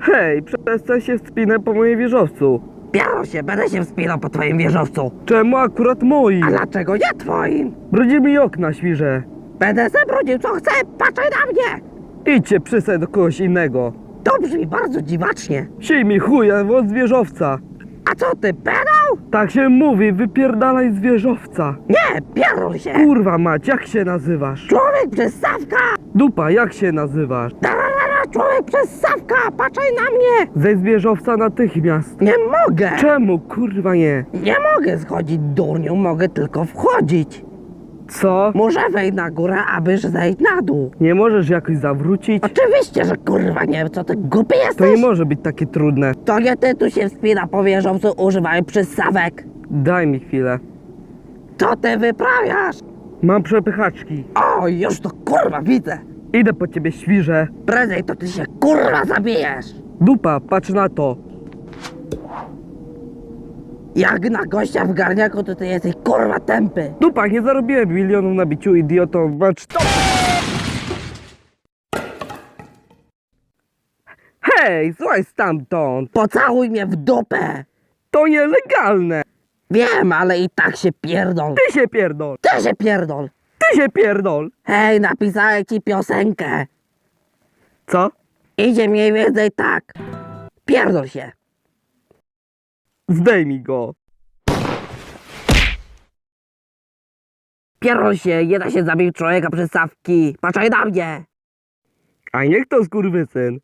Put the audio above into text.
Hej, przestań się wspinać po moim wieżowcu. Piaro się, będę się wspinał po twoim wieżowcu. Czemu akurat moim? A dlaczego nie twoim? Brudzi mi okna, świrze. Będę zabrudził co chcę, patrzaj na mnie! Idźcie przystań do kogoś innego. To brzmi bardzo dziwacznie. Siej mi chuja od wieżowca. A co ty, pedał? Tak się mówi, wypierdalaj z wieżowca. Nie, pierdol się! Kurwa mać, jak się nazywasz? Człowiek przystawka! Dupa, jak się nazywasz? Człowiek przystawka! Patrzaj na mnie! Zejdź wieżowca natychmiast. Nie mogę! Czemu, kurwa nie? Nie mogę schodzić, durniu, mogę tylko wchodzić. Co? Muszę wejść na górę, abyś zejść na dół. Nie możesz jakoś zawrócić? Oczywiście, że kurwa nie, co ty głupi To jesteś? nie może być takie trudne. To nie ty tu się wspina po wieżowcu, używaj przystawek. Daj mi chwilę. Co ty wyprawiasz? Mam przepychaczki. O, już to kurwa widzę. Idę po ciebie, świrze. Prędzej to ty się kurwa zabijesz. Dupa, patrz na to. Jak na gościa w garniaku, to ty jesteś kurwa tępy. Dupa, nie zarobiłem milionów na biciu idiotą. Macz to. Hej, słuchaj stamtąd. Pocałuj mnie w dupę. To nielegalne. Wiem, ale i tak się pierdol. Ty się pierdol. Ty się pierdol. Się pierdol. Hej, napisałem ci piosenkę. Co? Idzie mniej więcej tak. Pierdol się. Zdejmij go. Pierdol się, nie da się zabić człowieka przystawki. Patrzaj na mnie. A niech to skurwysyn.